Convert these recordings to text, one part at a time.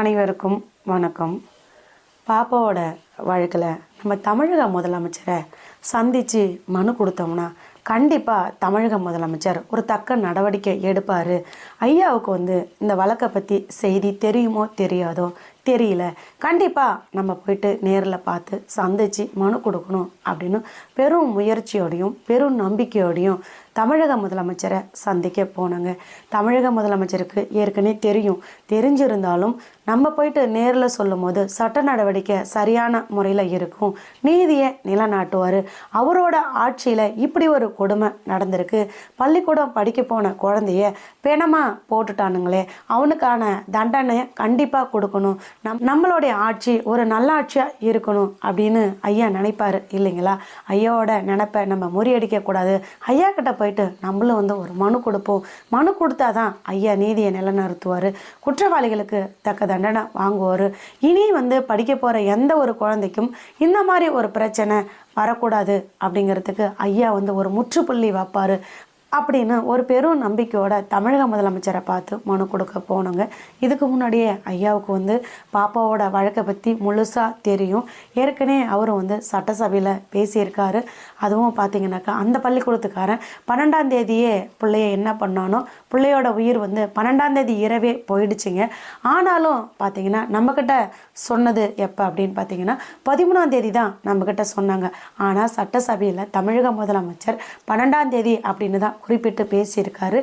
அனைவருக்கும் வணக்கம். பாப்பாவோட வழக்கில் நம்ம தமிழக முதலமைச்சரை சந்தித்து மனு கொடுத்தோம்னா கண்டிப்பாக தமிழக முதலமைச்சர் ஒரு தக்க நடவடிக்கை எடுப்பார். ஐயாவுக்கு வந்து இந்த வழக்கை பற்றி செய்தி தெரியுமோ தெரியாதோ தெரியல. கண்டிப்பாக நம்ம போயிட்டு நேரில் பார்த்து சந்தித்து மனு கொடுக்கணும் அப்படின்னு பெரும் முயற்சியோடையும் பெரும் நம்பிக்கையோடையும் தமிழக முதலமைச்சரை சந்திக்க போனாங்க. தமிழக முதலமைச்சருக்கு ஏற்கனவே தெரியும். தெரிஞ்சிருந்தாலும் நம்ம போயிட்டு நேரில் சொல்லும் போது சட்ட நடவடிக்கை சரியான முறையில் இருக்கும். நீதியை நிலநாட்டுவார். அவரோட ஆட்சியில் இப்படி ஒரு கொடுமை நடந்திருக்கு. பள்ளிக்கூடம் படிக்க போன குழந்தைய பிணமாக போட்டுட்டானுங்களே. அவனுக்கான தண்டனையை கண்டிப்பாக கொடுக்கணும். நம் நம்மளுடைய ஆட்சி ஒரு நல்ல ஆட்சியாக இருக்கணும் அப்படின்னு ஐயா நினைப்பாரு இல்லைங்களா? ஐயாவோட நினப்பை நம்ம முறியடிக்கக்கூடாது ஐயா கிட்ட போயிட்டு நம்மளும் வந்து ஒரு மனு கொடுப்போம். மனு கொடுத்தாதான் ஐயா நீதியை நிலைநிறுத்துவார். குற்றவாளிகளுக்கு தக்க தண்டனை வாங்குவார். இனி வந்து படிக்க போகிற எந்த ஒரு குழந்தைக்கும் இந்த மாதிரி ஒரு பிரச்சனை வரக்கூடாது அப்படிங்கிறதுக்கு ஐயா வந்து ஒரு முற்றுப்புள்ளி வைப்பார். அப்படின்னு ஒரு பெரும் நம்பிக்கையோட தமிழக முதலமைச்சரை பார்த்து மனு கொடுக்க போனோங்க. இதுக்கு முன்னாடியே ஐயாவுக்கு வந்து பாப்பாவோட வழக்கை பற்றி முழுசாக தெரியும். ஏற்கனவே அவரும் வந்து சட்டசபையில் பேசியிருக்காரு. அதுவும் பார்த்தீங்கன்னாக்கா அந்த பள்ளிக்கூடத்துக்காரன் பன்னெண்டாம் தேதியே பிள்ளைய என்ன பண்ணானோ பிள்ளையோட உயிர் வந்து பன்னெண்டாம் தேதி இரவே போயிடுச்சுங்க. ஆனாலும் பார்த்தீங்கன்னா நம்மக்கிட்ட சொன்னது எப்போ அப்படின்னு பார்த்தீங்கன்னா பதிமூணாம் தேதி தான் நம்மக்கிட்ட சொன்னாங்க. ஆனால் சட்டசபையில் தமிழக முதலமைச்சர் பன்னெண்டாம் தேதி அப்படின்னு தான் குறிப்பிட்டு பேசியிருக்காரு.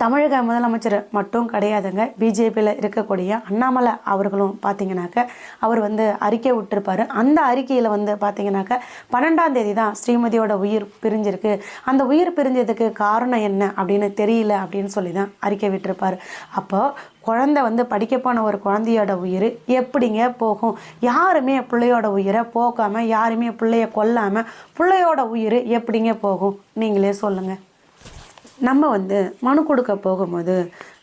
தமிழக முதலமைச்சர் மட்டும் கிடையாதுங்க. பிஜேபியில் இருக்கக்கூடிய அண்ணாமலை அவர்களும் பார்த்தீங்கன்னாக்க அவர் வந்து அறிக்கை விட்டுருப்பாரு. அந்த அறிக்கையில் வந்து பார்த்தீங்கன்னாக்க பன்னெண்டாம் தேதி தான் ஸ்ரீமதியோட உயிர் பிரிஞ்சிருக்கு. அந்த உயிர் பிரிஞ்சதுக்கு காரணம் என்ன அப்படின்னு தெரியல அப்படின்னு சொல்லி தான் அறிக்கை விட்டுருப்பார். அப்போ குழந்தை வந்து படிக்க போன ஒரு குழந்தையோட உயிர் எப்படிங்க போகும்? யாருமே பிள்ளையோட உயிரை போக்காமல் யாருமே பிள்ளைய கொல்லாமல் பிள்ளையோட உயிர் எப்படிங்க போகும்? நீங்களே சொல்லுங்கள் நம்ம வந்து மனு கொடுக்க போகும்போது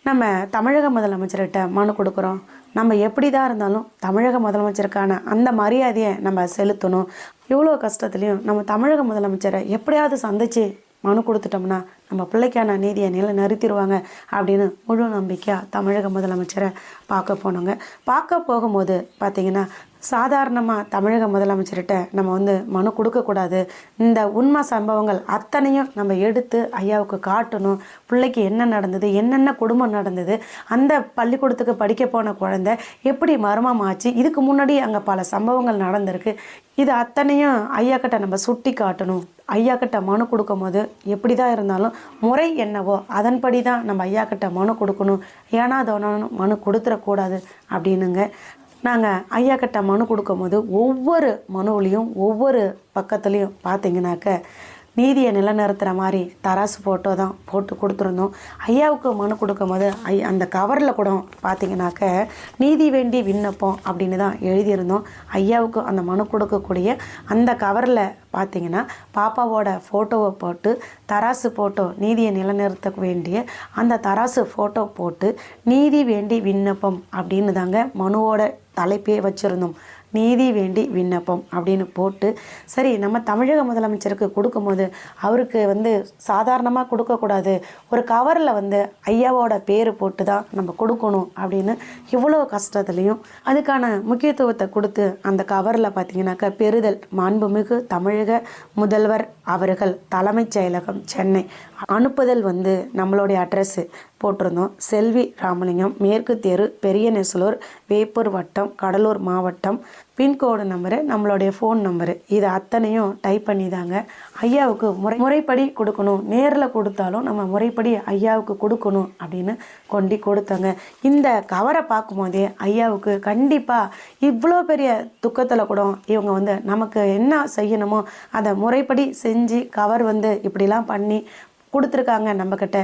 நம்ம தமிழக முதலமைச்சர்கிட்ட மனு கொடுக்குறோம். நம்ம எப்படி தான் இருந்தாலும் தமிழக முதலமைச்சருக்கான அந்த மரியாதையை நம்ம செலுத்தணும். இவ்வளோ கஷ்டத்துலையும் நம்ம தமிழக முதலமைச்சரை எப்படியாவது சந்தித்து மனு கொடுத்துட்டோம்னா நம்ம பிள்ளைக்கான நீதியை நிலை நிறுத்திடுவாங்க அப்படின்னு முழு நம்பிக்கையாக தமிழக முதலமைச்சரை பார்க்க போனோங்க. பார்க்க போகும்போது பார்த்திங்கன்னா சாதாரணமாக தமிழக முதலமைச்சர்கிட்ட நம்ம வந்து மனு கொடுக்கக்கூடாது. இந்த உண்மை சம்பவங்கள் அத்தனையும் நம்ம எடுத்து ஐயாவுக்கு காட்டணும். பிள்ளைக்கு என்ன நடந்தது என்னென்ன குடும்பம் நடந்தது அந்த பள்ளிக்கூடத்துக்கு படிக்க போன குழந்தை எப்படி மர்மம் ஆச்சு இதுக்கு முன்னாடி அங்கே பல சம்பவங்கள் நடந்திருக்கு. இது அத்தனையும் ஐயா கிட்ட நம்ம சுட்டி காட்டணும். ஐயா கிட்ட மனு கொடுக்கும்போது எப்படி தான் இருந்தாலும் முறை என்னவோ அதன்படி தான் நம்ம ஐயா கிட்ட மனு கொடுக்கணும். ஏன்னா அதோன்னு மனு கொடுத்துடக்கூடாது அப்படின்னுங்க. நாங்கள் ஐயா கிட்ட மனு கொடுக்கும்போது ஒவ்வொரு மனுவிலையும் ஒவ்வொரு பக்கத்துலேயும் பார்த்தீங்கன்னாக்க நீதியை நிலநிறுத்துகிற மாதிரி தராசு போட்டோ தான் போட்டு கொடுத்துருந்தோம். ஐயாவுக்கு மனு கொடுக்கும்போது ஐ அந்த கவரில் கூட பார்த்தீங்கன்னாக்க நீதி வேண்டி விண்ணப்பம் அப்படின்னு தான் எழுதியிருந்தோம். ஐயாவுக்கு அந்த மனு கொடுக்கக்கூடிய அந்த கவரில் பார்த்தீங்கன்னா பாப்பாவோட ஃபோட்டோவை போட்டு தராசு ஃபோட்டோ நீதியை நிலநிறுத்த வேண்டிய அந்த தராசு ஃபோட்டோ போட்டு நீதி வேண்டி விண்ணப்பம் அப்படின்னு தாங்க மனுவோட தலைப்பே வச்சுருந்தோம். நீதி வேண்டி விண்ணப்பம் அப்படின்னு போட்டு சரி நம்ம தமிழக முதலமைச்சருக்கு கொடுக்கும்போது அவருக்கு வந்து சாதாரணமாக கொடுக்கக்கூடாது. ஒரு கவரில் வந்து ஐயாவோட பேர் போட்டு தான் நம்ம கொடுக்கணும் அப்படின்னு இவ்வளோ கஷ்டத்துலேயும் அதுக்கான முக்கியத்துவத்தை கொடுத்து அந்த கவரில் பார்த்தீங்கன்னாக்கா பெறுதல் மாண்புமிகு தமிழக முதல்வர் அவர்கள் தலைமைச் செயலகம் சென்னை. அனுப்புதல் வந்து நம்மளுடைய அட்ரஸ்ஸு போட்டிருந்தோம். செல்வி ராமலிங்கம் மேற்கு தெரு பெரிய நெசலூர் வேப்பூர் வட்டம் கடலூர் மாவட்டம் பின்கோடு நம்பரு நம்மளுடைய ஃபோன் நம்பரு. இது அத்தனையும் டைப் பண்ணி தாங்க ஐயாவுக்கு முறை முறைப்படி கொடுக்கணும். நேரில் கொடுத்தாலும் நம்ம முறைப்படி ஐயாவுக்கு கொடுக்கணும் அப்படின்னு கொண்டு கொடுத்தாங்க. இந்த கவரை பார்க்கும்போதே ஐயாவுக்கு கண்டிப்பாக இவ்வளோ பெரிய துக்கத்தில் கூட இவங்க வந்து நமக்கு என்ன செய்யணுமோ அதை முறைப்படி செஞ்சு கவர் வந்து இப்படிலாம் பண்ணி கொடுத்துருக்காங்க நம்மக்கிட்ட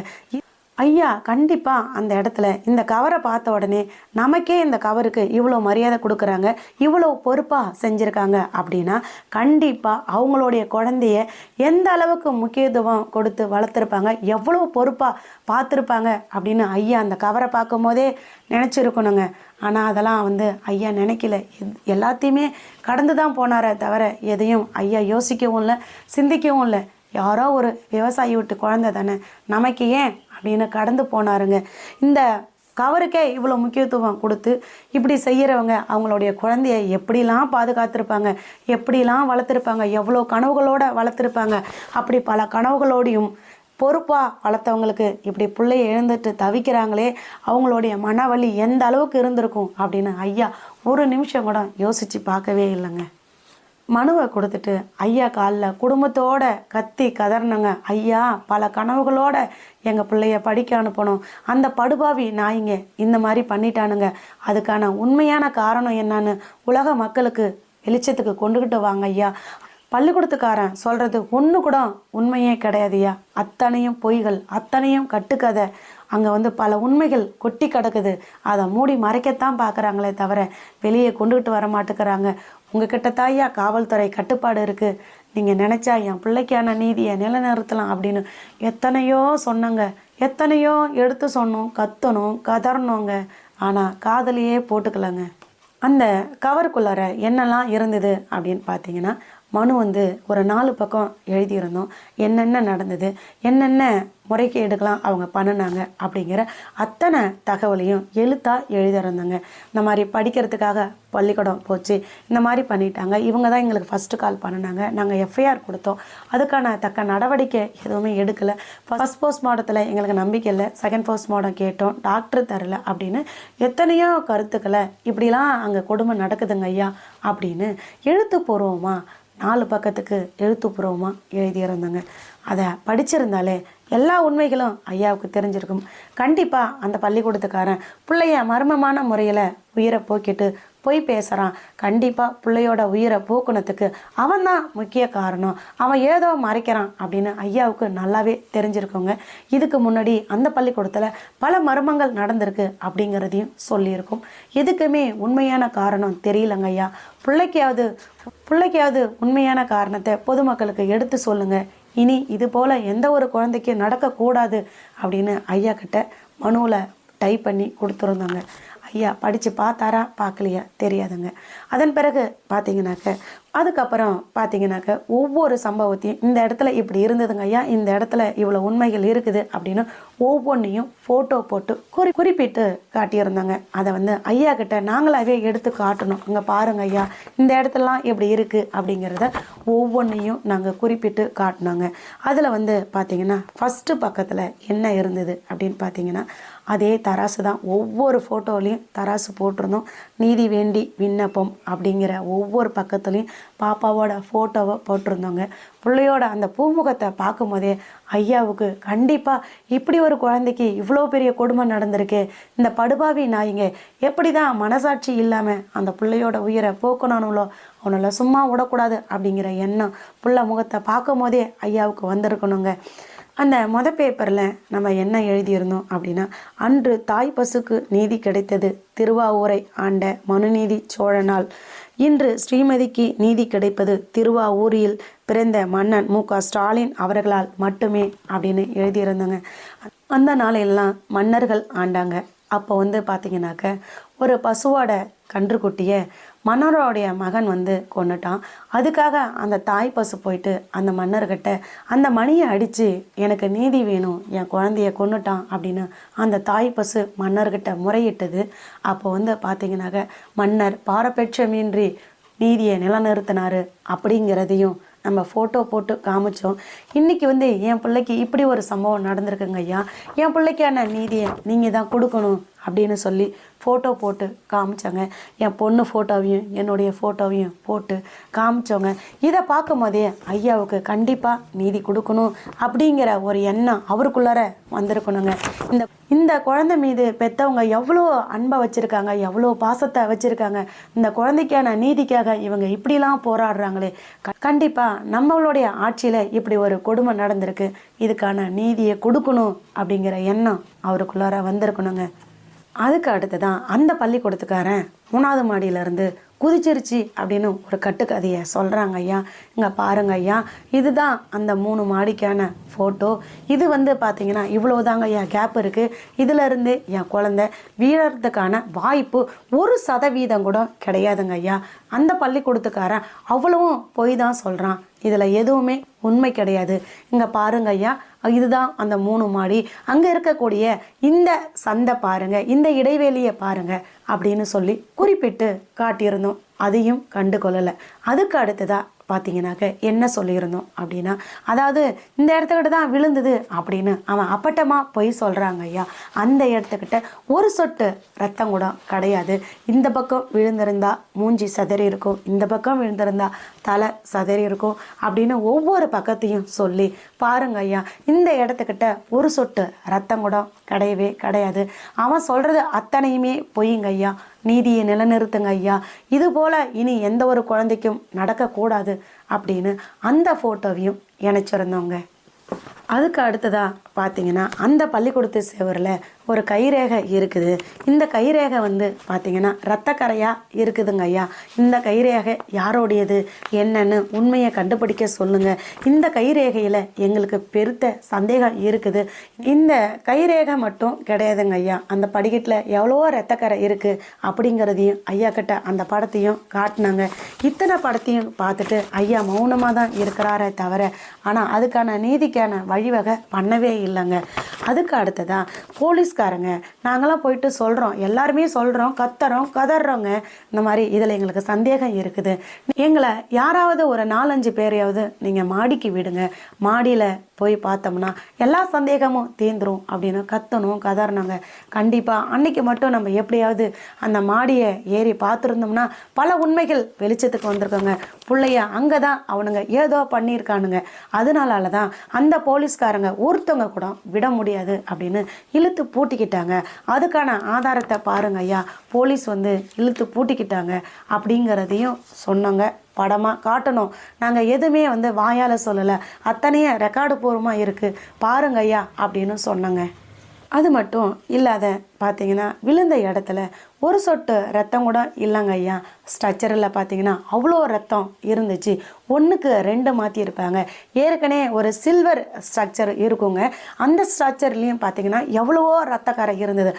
ஐயா கண்டிப்பாக அந்த இடத்துல இந்த கவரை பார்த்த உடனே நமக்கே இந்த கவருக்கு இவ்வளோ மரியாதை கொடுக்குறாங்க இவ்வளோ பொறுப்பாக செஞ்சுருக்காங்க அப்படின்னா கண்டிப்பாக அவங்களுடைய குழந்தைய எந்த அளவுக்கு முக்கியத்துவம் கொடுத்து வளர்த்துருப்பாங்க எவ்வளோ பொறுப்பாக பார்த்துருப்பாங்க அப்படின்னு ஐயா அந்த கவரை பார்க்கும் போதே நினச்சிருக்கணுங்க. ஆனால் அதெல்லாம் வந்து ஐயா நினைக்கல. எத்- எல்லாத்தையுமே கடந்து தான் போனாரே தவிர எதையும் ஐயா யோசிக்கவும் இல்லை சிந்திக்கவும் இல்லை. யாரோ ஒரு விவசாயி விட்டு குழந்தை தானே. நமக்கு ஏன் அப்படின்னு கடந்து போனாருங்க. இந்த கவருக்கே இவ்வளோ முக்கியத்துவம் கொடுத்து இப்படி செய்கிறவங்க அவங்களுடைய குழந்தைய எப்படிலாம் பாதுகாத்திருப்பாங்க எப்படிலாம் வளர்த்துருப்பாங்க எவ்வளோ கனவுகளோடு வளர்த்துருப்பாங்க அப்படி பல கனவுகளோடையும் பொறுப்பாக வளர்த்தவங்களுக்கு இப்படி பிள்ளைய எழுந்துட்டு தவிக்கிறாங்களே அவங்களுடைய மனவழி எந்த அளவுக்கு இருந்திருக்கும் அப்படின்னு ஐயா ஒரு நிமிஷம் கூட யோசித்து பார்க்கவே இல்லைங்க. மனுவை கொடுத்துட்டு ஐயா காலில் குடும்பத்தோட கத்தி கதறினங்க ஐயா பல கனவுகளோட எங்கள் பிள்ளைய படிக்க அனுப்பணும். அந்த படுபாவி நாய்ங்க இந்த மாதிரி பண்ணிட்டானுங்க. அதுக்கான உண்மையான காரணம் என்னன்னு உலக மக்களுக்கு வெளிச்சத்துக்கு கொண்டுகிட்டு வாங்க ஐயா. பள்ளிக்கூடத்துக்காரன் சொல்கிறது ஒன்று கூட உண்மையே கிடையாதுயா அத்தனையும் பொய்கள் அத்தனையும் கட்டுக்கதை. அங்கே வந்து பல உண்மைகள் கொட்டி கிடக்குது. அதை மூடி மறைக்கத்தான் பார்க்குறாங்களே தவிர வெளியே கொண்டுகிட்டு வர மாட்டேங்கிறாங்க. உங்ககிட்ட தாயா காவல்துறை கட்டுப்பாடு இருக்குது நீங்கள் நினச்சா என் பிள்ளைக்கான நீதியை நிலைநிறுத்தலாம் அப்படின்னு எத்தனையோ சொன்னங்க. எத்தனையோ எடுத்து சொன்னோம் கத்தணும் கதறணுங்க ஆனால் காதலியே போட்டுக்கலங்க. அந்த கவருக்குள்ளார என்னெல்லாம் இருந்தது அப்படின்னு பார்த்தீங்கன்னா மனு வந்து ஒரு நாலு பக்கம் எழுதியிருந்தோம். என்னென்ன நடந்தது? என்னென்ன முறைகேடுகளாம் அவங்க பண்ணினாங்க அப்படிங்கிற அத்தனை தகவலையும் எழுத்தாக எழுதியிருந்தாங்க. இந்த மாதிரி படிக்கிறதுக்காக பள்ளிக்கூடம் போச்சு. இந்த மாதிரி பண்ணிட்டாங்க. இவங்க தான் எங்களுக்கு ஃபஸ்ட்டு கால் பண்ணினாங்க. நாங்கள் எஃப்ஐஆர் கொடுத்தோம். அதுக்கான தக்க நடவடிக்கை எதுவுமே எடுக்கலை. ஃபஸ்ட் போஸ்ட் எங்களுக்கு நம்பிக்கை இல்லை. செகண்ட் போஸ்ட்மார்ட்டம் மாடம் கேட்டோம். டாக்டர் தரல அப்படின்னு எத்தனையோ கருத்துக்களை இப்படிலாம் அங்கே கொடுமை நடக்குதுங்க ஐயா அப்படின்னு எழுத்துப்பூர்வமாக நாலு பக்கத்துக்கு எழுத்துப்பூர்வமாக எழுதியிருந்தாங்க. அதை படிச்சிருந்தாலே எல்லா உண்மைகளும் ஐயாவுக்கு தெரிஞ்சிருக்கும். கண்டிப்பாக அந்த பள்ளிக்கூடத்துக்காரன் பிள்ளைய மர்மமான முறையில் உயிரை போக்கிட்டு பொய் பேசுகிறான் கண்டிப்பாக பிள்ளையோட உயிரை போக்குனத்துக்கு அவன் தான் முக்கிய காரணம். அவன் ஏதோ மறைக்கிறான் அப்படின்னு ஐயாவுக்கு நல்லாவே தெரிஞ்சிருக்கோங்க. இதுக்கு முன்னாடி அந்த பள்ளிக்கூடத்தில் பல மர்மங்கள் நடந்திருக்கு அப்படிங்கிறதையும் சொல்லியிருக்கும். எதுக்குமே உண்மையான காரணம் தெரியலங்க ஐயா. பிள்ளைக்காவது பிள்ளைக்காவது உண்மையான காரணத்தை பொதுமக்களுக்கு எடுத்து சொல்லுங்கள் இனி இது போல் எந்த ஒரு குழந்தைக்கும் நடக்கக்கூடாது அப்படின்னு ஐயா கிட்ட மனுவில் டைப் பண்ணி கொடுத்துருந்தாங்க. ஐயா படித்து பார்த்தாரா? பார்க்கலையா? தெரியாதுங்க. அதன் பிறகு பார்த்தீங்கன்னாக்க அதுக்கப்புறம் பார்த்தீங்கன்னாக்க ஒவ்வொரு சம்பவத்தையும் இந்த இடத்துல இப்படி இருந்ததுங்க ஐயா இந்த இடத்துல இவ்வளோ உண்மைகள் இருக்குது அப்படின்னு ஒவ்வொன்றையும் ஃபோட்டோ போட்டு குறி குறிப்பிட்டு காட்டியிருந்தாங்க. அதை வந்து ஐயா கிட்ட நாங்களாவே எடுத்து காட்டணும். அங்கே பாருங்க ஐயா இந்த இடத்துலலாம் இப்படி இருக்குது அப்படிங்கிறத ஒவ்வொன்றையும் நாங்கள் குறிப்பிட்டு காட்டினாங்க. அதில் வந்து பார்த்தீங்கன்னா ஃபஸ்ட்டு பக்கத்தில் என்ன இருந்தது அப்படின்னு பார்த்தீங்கன்னா அதே தராசு தான். ஒவ்வொரு ஃபோட்டோலையும் தராசு போட்டிருந்தோம். நீதி வேண்டி விண்ணப்பம் அப்படிங்கிற ஒவ்வொரு பக்கத்துலேயும் பாப்பாவோட ஃபோட்டோவை போட்டிருந்தோங்க. பிள்ளையோட அந்த பூமுகத்தை பார்க்கும்போதே ஐயாவுக்கு கண்டிப்பாக இப்படி ஒரு குழந்தைக்கு இவ்வளோ பெரிய கொடுமை நடந்திருக்கு. இந்த படுபாவி நாயிங்க எப்படி தான் மனசாட்சி இல்லாமல் அந்த பிள்ளையோட உயிரை போக்கணும்னோ அவனால் சும்மா விடக்கூடாது அப்படிங்கிற எண்ணம் புள்ள முகத்தை பார்க்கும் போதே ஐயாவுக்கு வந்திருக்கணுங்க. அந்த மொத பேப்பரில் நம்ம என்ன எழுதியிருந்தோம் அப்படின்னா அன்று தாய் பசுக்கு நீதி கிடைத்தது திருவாவூரை ஆண்ட மனுநீதி சோழனால். இன்று ஸ்ரீமதிக்கு நீதி கிடைப்பது திருவாவூரில் பிறந்த மன்னன் மு க ஸ்டாலின் அவர்களால் மட்டுமே அப்படின்னு எழுதியிருந்தாங்க. அந்த நாளெல்லாம் மன்னர்கள் ஆண்டாங்க. அப்போ வந்து பார்த்தீங்கன்னாக்க ஒரு பசுவோட கன்றுக்குட்டியை மன்னரோடைய மகன் வந்து கொண்டுட்டான் அதுக்காக அந்த தாய் பசு போயிட்டு அந்த மன்னர்கிட்ட அந்த மணியை அடித்து எனக்கு நீதி வேணும் என் குழந்தைய கொண்டுட்டான் அப்படின்னு அந்த தாய் பசு மன்னர்கிட்ட முறையிட்டது. அப்போ வந்து பார்த்தீங்கன்னாக்க மன்னர் பாரபட்சமின்றி நீதியை நிலநிறுத்தினார் அப்படிங்கிறதையும் நம்ம ஃபோட்டோ போட்டு காமிச்சோம். இன்றைக்கி வந்து என் பிள்ளைக்கு இப்படி ஒரு சம்பவம் நடந்திருக்குங்க ஐயா என் பிள்ளைக்கான நீதியை நீங்கள் தான் கொடுக்கணும் அப்படின்னு சொல்லி ஃபோட்டோ போட்டு காமிச்சாங்க. என் பொண்ணு ஃபோட்டோவையும் என்னுடைய ஃபோட்டோவையும் போட்டு காமிச்சோங்க இதை பார்க்கும் போதே ஐயாவுக்கு கண்டிப்பாக நீதி கொடுக்கணும் அப்படிங்கிற ஒரு எண்ணம் அவருக்குள்ளார வந்திருக்கணுங்க. இந்த இந்த குழந்தை மீது பெற்றவங்க எவ்வளோ அன்பை வச்சுருக்காங்க எவ்வளோ பாசத்தை வச்சுருக்காங்க. இந்த குழந்தைக்கான நீதிக்காக இவங்க இப்படிலாம் போராடுறாங்களே. க கண்டிப்பாக நம்மளுடைய ஆட்சியில் இப்படி ஒரு கொடுமை நடந்திருக்கு. இதுக்கான நீதியை கொடுக்கணும் அப்படிங்கிற எண்ணம் அவருக்குள்ளார வந்திருக்கணுங்க. அதுக்கு அடுத்து தான் அந்த பள்ளிக்கூடத்துக்காரன் மூணாவது மாடியிலேருந்து குதிச்சிருச்சு அப்படின்னு ஒரு கட்டுக்கதையை சொல்கிறாங்க ஐயா. இங்கே பாருங்க ஐயா. இதுதான் அந்த மூணு மாடிக்கான ஃபோட்டோ இது வந்து பார்த்தீங்கன்னா இவ்வளோதாங்க ஐயா கேப் இருக்குது இதிலிருந்து என் குழந்த வீழறதுக்கான வாய்ப்பு ஒரு சதவீதம் கூட கிடையாதுங்க ஐயா. அந்த பள்ளிக்கூடத்துக்காரன் அவ்வளவும் பொய் தான் சொல்கிறான் இதில் எதுவுமே உண்மை கிடையாது. இங்கே பாருங்க ஐயா. இதுதான் அந்த மூணு மாடி. அங்கே இருக்கக்கூடிய இந்த சந்தை பாருங்க. இந்த இடைவெளியை பாருங்க அப்படின்னு சொல்லி குறிப்பிட்டு காட்டியிருந்தோம். அதையும் கண்டு கொள்ளலை அதுக்கு அடுத்ததாக பார்த்தீங்கன்னாக்க என்ன சொல்லியிருந்தோம் அப்படின்னா அதாவது இந்த இடத்துக்கிட்ட தான் விழுந்தது அப்படின்னு அவன் அப்பட்டமாக பொய் சொல்கிறாங்க ஐயா. அந்த இடத்துக்கிட்ட ஒரு சொட்டு ரத்தம் கூட கிடையாது. இந்த பக்கம் விழுந்திருந்தா மூஞ்சி சதறி இருக்கும். இந்த பக்கம் விழுந்திருந்தா தலை சதறி இருக்கும் அப்படின்னு ஒவ்வொரு பக்கத்தையும் சொல்லி பாருங்க ஐயா இந்த இடத்துக்கிட்ட ஒரு சொட்டு ரத்தம் கூட கிடையவே கிடையாது. அவன் சொல்கிறது அத்தனையுமே பொய்யுங்க ஐயா நீதியை நிலநிறுத்துங்க ஐயா. இது போல் இனி எந்த ஒரு குழந்தைக்கும் நடக்கக்கூடாது அப்படின்னு அந்த ஃபோட்டோவையும் இணைச்சிருந்தோங்க அதுக்கு அடுத்ததாக பார்த்தீங்கன்னா அந்த பள்ளிக்கூடத்து சேவரில் ஒரு கைரேகை இருக்குது. இந்த கைரேகை வந்து பார்த்தீங்கன்னா ரத்தக்கரையாக இருக்குதுங்க ஐயா. இந்த கைரேகை யாரோடையது? என்னன்னு உண்மையை கண்டுபிடிக்க சொல்லுங்கள் இந்த கைரேகையில் எங்களுக்கு பெருத்த சந்தேகம் இருக்குது. இந்த கைரேகை மட்டும் கிடையாதுங்க ஐயா. அந்த படிக்கட்டில் எவ்வளவோ ரத்தக்கரை இருக்குது அப்படிங்கிறதையும் ஐயா கிட்ட அந்த படத்தையும் காட்டினாங்க. இத்தனை படத்தையும் பார்த்துட்டு ஐயா மௌனமாக தான் இருக்கிறாரே தவிர ஆனால் அதுக்கான நீதிக்கான வழிவகை பண்ணவே இல்லைங்க. அதுக்கு அடுத்ததா போலீஸ்காரங்க. நாங்களாம் போயிட்டு சொல்கிறோம் எல்லாருமே சொல்கிறோம் கத்துறோம் கதறோங்க இந்த மாதிரி இதில் எங்களுக்கு சந்தேகம் இருக்குது. எங்களை யாராவது ஒரு நாலஞ்சு பேரையாவது நீங்கள் மாடிக்கு விடுங்க. மாடியில் போய் பார்த்தோம்னா எல்லா சந்தேகமும் தீந்துரும் அப்படின்னு கத்தணும் கதறினாங்க கண்டிப்பாக அன்னைக்கு மட்டும் நம்ம எப்படியாவது அந்த மாடியை ஏறி பார்த்துருந்தோம்னா பல உண்மைகள் வெளிச்சத்துக்கு வந்திருக்கோங்க. பிள்ளைய அங்கே தான் அவனுங்க ஏதோ பண்ணியிருக்கானுங்க. அதனால தான் அந்த போலீஸ்காரங்க ஒருத்தவங்க கூட விட முடியாது அப்படின்னு இழுத்து பூட்டிக்கிட்டாங்க. அதுக்கான ஆதாரத்தை பாருங்க ஐயா. போலீஸ் வந்து இழுத்து பூட்டிக்கிட்டாங்க அப்படிங்கிறதையும் சொன்னாங்க. படமாக காட்டணும். நாங்கள் எதுவுமே வந்து வாயால் சொல்லலை. அத்தனையே ரெக்கார்டு பூர்வமாக இருக்குது பாருங்க ஐயா அப்படின்னு சொன்னாங்க. அது மட்டும் இல்லாத பார்த்தீங்கன்னா விழுந்த இடத்துல ஒரு சொட்டு ரத்தம் கூட இல்லைங்க ஐயா. ஸ்ட்ரக்சரில் பார்த்தீங்கன்னா அவ்வளோ ரத்தம் இருந்துச்சு. ஒன்றுக்கு ரெண்டு மாற்றியிருப்பாங்க ஏற்கனவே ஒரு சில்வர் ஸ்ட்ரக்சர் இருக்குங்க. அந்த ஸ்ட்ரக்சர்லேயும் பார்த்தீங்கன்னா எவ்வளவோ ரத்தக்கரை இருந்தது.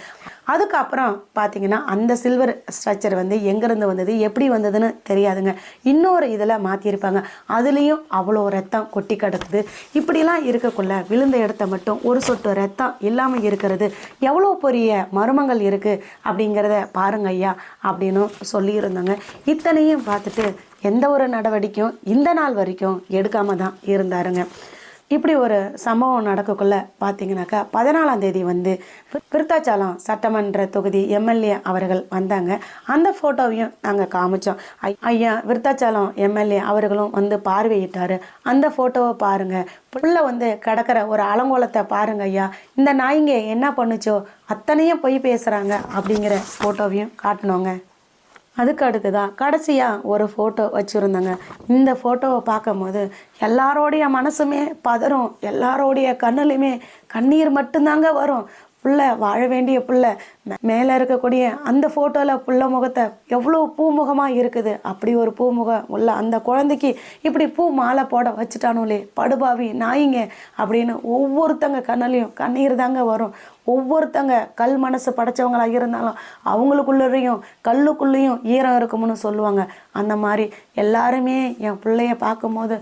அதுக்கப்புறம் பார்த்தீங்கன்னா அந்த சில்வர் ஸ்ட்ரக்சர் வந்து எங்கேருந்து வந்தது எப்படி வந்ததுன்னு தெரியாதுங்க. இன்னொரு இதில் மாற்றியிருப்பாங்க அதுலேயும் அவ்வளோ ரத்தம் கொட்டி கிடக்குது. இப்படிலாம் இருக்கக்குள்ள விழுந்த இடத்த மட்டும் ஒரு சொட்டு ரத்தம் இல்லாமல் இருக்கிறது. எவ்வளோ பெரிய மர்மங்கள் இருக்குது அப்படிங்கிறத பாருங்க ஐயா அப்படின்னு சொல்லியிருந்தாங்க. இத்தனையும் பார்த்துட்டு எந்த ஒரு நடவடிக்கையும் இந்த நாள் வரைக்கும் எடுக்காம தான் இருந்தாருங்க. இப்படி ஒரு சம்பவம் நடக்கக்குள்ள பார்த்தீங்கன்னாக்கா பதினாலாம் தேதி வந்து விருத்தாச்சாலம் சட்டமன்ற தொகுதி எம்எல்ஏ அவர்கள் வந்தாங்க. அந்த ஃபோட்டோவையும் நாங்கள் காமிச்சோம். ஐயா விருத்தாச்சாலம் எம்எல்ஏ அவர்களும் வந்து பார்வையிட்டார். அந்த ஃபோட்டோவை பாருங்கள் புள்ள வந்து கிடக்கிற ஒரு அலங்கோலத்தை பாருங்க ஐயா. இந்த நாய்ங்க என்ன பண்ணுச்சோ அத்தனையும் பொய் பேசுகிறாங்க அப்படிங்கிற ஃபோட்டோவையும் காட்டினோங்க அதுக்கு அடுத்ததான் கடைசியாக ஒரு ஃபோட்டோ வச்சுருந்தாங்க. இந்த ஃபோட்டோவை பார்க்கும்போது எல்லாரோடைய மனசுமே பதறும். எல்லாரோடைய கண்ணுலையுமே கண்ணீர் மட்டும்தாங்க வரும். புள்ள வாழ வேண்டிய புள்ள மேலே இருக்கக்கூடிய அந்த ஃபோட்டோவில் புள்ள முகத்தை எவ்வளோ பூமுகமாக இருக்குது? அப்படி ஒரு பூமுகம் உள்ள அந்த குழந்தைக்கு இப்படி பூ மாலை போட வச்சுட்டானுலே படுபாவி நாயிங்க அப்படின்னு ஒவ்வொருத்தங்க கண்ணிலையும் கண்ணீர் தாங்க வரும். ஒவ்வொருத்தங்க கல் மனசு படைச்சவங்களாக இருந்தாலும் அவங்களுக்குள்ளேயும் கல்லுக்குள்ளேயும் ஈரம் இருக்கும்னு சொல்லுவாங்க. அந்த மாதிரி எல்லாருமே என் பிள்ளைய பார்க்கும்போது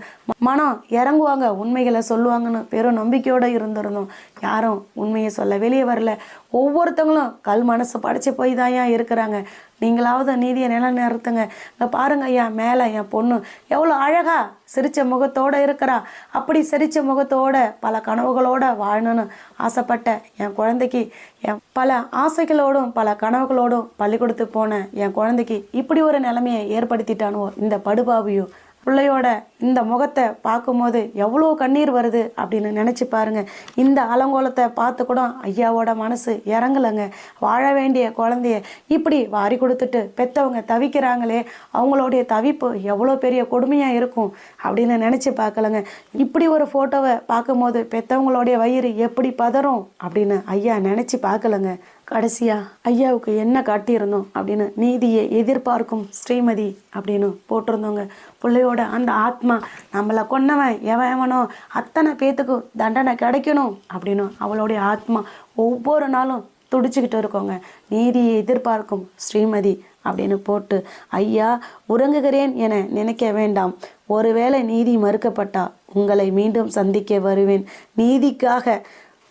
மனம் இறங்குவாங்க உண்மைகளை சொல்லுவாங்கன்னு பெரும் நம்பிக்கையோடு இருந்திருந்தோம். யாரும் உண்மையை சொல்ல வெளியே வரல. ஒவ்வொருத்தவங்களும் கல் மனசு படைச்சு போய் தான் ஐயா இருக்கிறாங்க. நீங்களாவது நீதியை நிலைநிறுத்துங்க. இங்கே பாருங்க ஐயா மேலே என் பொண்ணு எவ்வளோ அழகா சிரித்த முகத்தோட இருக்கிறா. அப்படி சிரித்த முகத்தோட பல கனவுகளோடு வாழணும்னு ஆசைப்பட்ட என் குழந்தைக்கு என் பல ஆசைகளோடும் பல கனவுகளோடும் பள்ளிக்கூடத்துக்கு போன என் குழந்தைக்கு இப்படி ஒரு நிலைமையை ஏற்படுத்திட்டானுவோ இந்த படுபாவியும் பிள்ளையோட இந்த முகத்தை பார்க்கும்போது எவ்வளோ கண்ணீர் வருது அப்படின்னு நினச்சி பாருங்க. இந்த அலங்கோலத்தை பார்த்து கூட ஐயாவோட மனசு இறங்கலைங்க. வாழ வேண்டிய குழந்தைய இப்படி வாரி கொடுத்துட்டு பெற்றவங்க தவிக்கிறாங்களே அவங்களுடைய தவிப்பு எவ்வளோ பெரிய கொடுமையாக இருக்கும் அப்படின்னு நினச்சி பார்க்கலங்க. இப்படி ஒரு ஃபோட்டோவை பார்க்கும்போது பெற்றவங்களுடைய வயிறு எப்படி பதறும் அப்படின்னு ஐயா நினச்சி பார்க்கலங்க. கடைசியா ஐயாவுக்கு என்ன காட்டியிருந்தோம்? அப்படின்னு நீதியை எதிர்பார்க்கும் ஸ்ரீமதி அப்படின்னு போட்டிருந்தோங்க. பிள்ளையோட அந்த ஆத்மா நம்மளை கொன்னவன் எவன் எவனோ அத்தனை பேத்துக்கும் தண்டனை கிடைக்கணும் அப்படின்னு அவளுடைய ஆத்மா ஒவ்வொரு நாளும் துடிச்சுக்கிட்டு இருக்கோங்க. நீதியை எதிர்பார்க்கும் ஸ்ரீமதி அப்படின்னு போட்டு ஐயா உறங்குகிறேன் என நினைக்க வேண்டாம். ஒருவேளை நீதி மறுக்கப்பட்டா உங்களை மீண்டும் சந்திக்க வருவேன். நீதிக்காக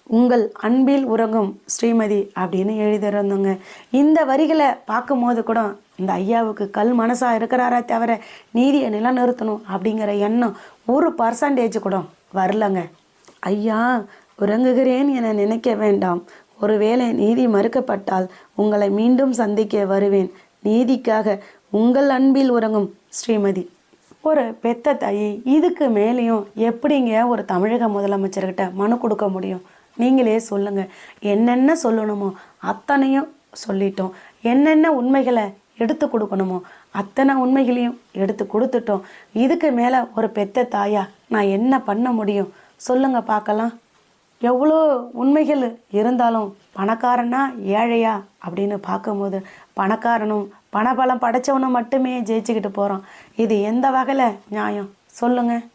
உங்கள் அன்பில் உறங்கும் ஸ்ரீமதி அப்படின்னு எழுதிருந்தோங்க இந்த வரிகளை பார்க்கும்போது கூட இந்த ஐயாவுக்கு கல் மனசாக இருக்கிறாரா தவிர நீதியை நிலநிறுத்தணும் அப்படிங்கிற எண்ணம் ஒரு பர்சன்டேஜ் கூட வரலங்க. ஐயா உறங்குகிறேன் என நினைக்க வேண்டாம். ஒருவேளை நீதி மறுக்கப்பட்டால் உங்களை மீண்டும் சந்திக்க வருவேன். நீதிக்காக உங்கள் அன்பில் உறங்கும் ஸ்ரீமதி. ஒரு பெத்த தாயி இதுக்கு மேலேயும் எப்படிங்க ஒரு தமிழக முதலமைச்சர்கிட்ட மனு கொடுக்க முடியும்? நீங்களே சொல்லுங்க. என்னென்ன சொல்லணுமோ அத்தனையும் சொல்லிட்டோம். என்னென்ன உண்மைகளை எடுத்து கொடுக்கணுமோ அத்தனை உண்மைகளையும் எடுத்து கொடுத்துட்டோம். இதுக்கு மேலே ஒரு பெத்த தாயா நான் என்ன பண்ண முடியும்? சொல்லுங்க பார்க்கலாம். எவ்வளோ உண்மைகள் இருந்தாலும் பணக்காரனா ஏழையா அப்படின்னு பார்க்கும்போது பணக்காரனும் பணபலம் படைச்சவனும் மட்டுமே ஜெயிச்சுக்கிட்டு போகிறான் இது எந்த வகையில் நியாயம்? சொல்லுங்கள்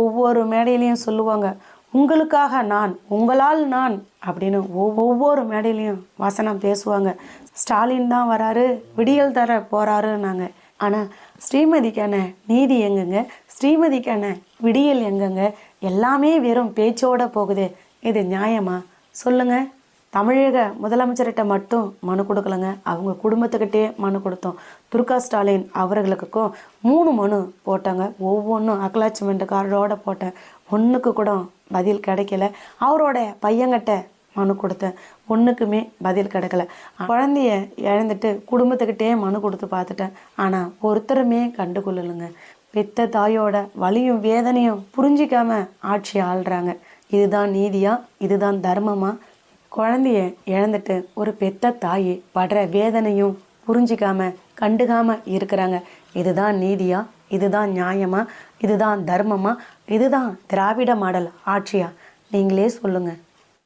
ஒவ்வொரு மேடையிலையும் சொல்லுவாங்க. உங்களுக்காக நான் உங்களால் நான் அப்படின்னு ஒவ்வொரு மேடையிலையும் வசனம் பேசுவாங்க. ஸ்டாலின் தான் வராரு விடியல் தர போகிறாருன்னாங்க ஆனால் ஸ்ரீமதிக்கான நீதி எங்கங்க? ஸ்ரீமதிக்கான விடியல் எங்கங்க? எல்லாமே வெறும் பேச்சோட போகுது. இது நியாயமா? சொல்லுங்க. தமிழக முதலமைச்சர்கிட்ட மட்டும் மனு கொடுக்கலங்க. அவங்க குடும்பத்துக்கிட்டே மனு கொடுத்தோம். துர்கா ஸ்டாலின் அவர்களுக்கும் மூணு மனு போட்டாங்க. ஒவ்வொன்றும் அக்லாச்மெண்ட் கார்டோட போட்டேன். ஒன்றுக்கு கூட பதில் கிடைக்கல. அவரோட பையன்கிட்ட மனு கொடுத்தேன். ஒன்றுக்குமே பதில் கிடைக்கல. குழந்தைய இழந்துட்டு குடும்பத்துக்கிட்டே மனு கொடுத்து பார்த்துட்டேன். ஆனால் ஒருத்தருமே கண்டுகொள்ளலுங்க. பெத்த தாயோட வலியும் வேதனையும் புரிஞ்சிக்காம ஆட்சி ஆள்றாங்க. இதுதான் நீதியா? இதுதான் தர்மமா? குழந்தைய இழந்துட்டு ஒரு பெத்த தாய் படுற வேதனையும் புரிஞ்சிக்காம கண்டுக்காம இருக்கிறாங்க. இதுதான் நீதியா? இதுதான் நியாயமா? இதுதான் தர்மமா? இதுதான் திராவிட மாடல் ஆட்சியா? நீங்களே சொல்லுங்கள்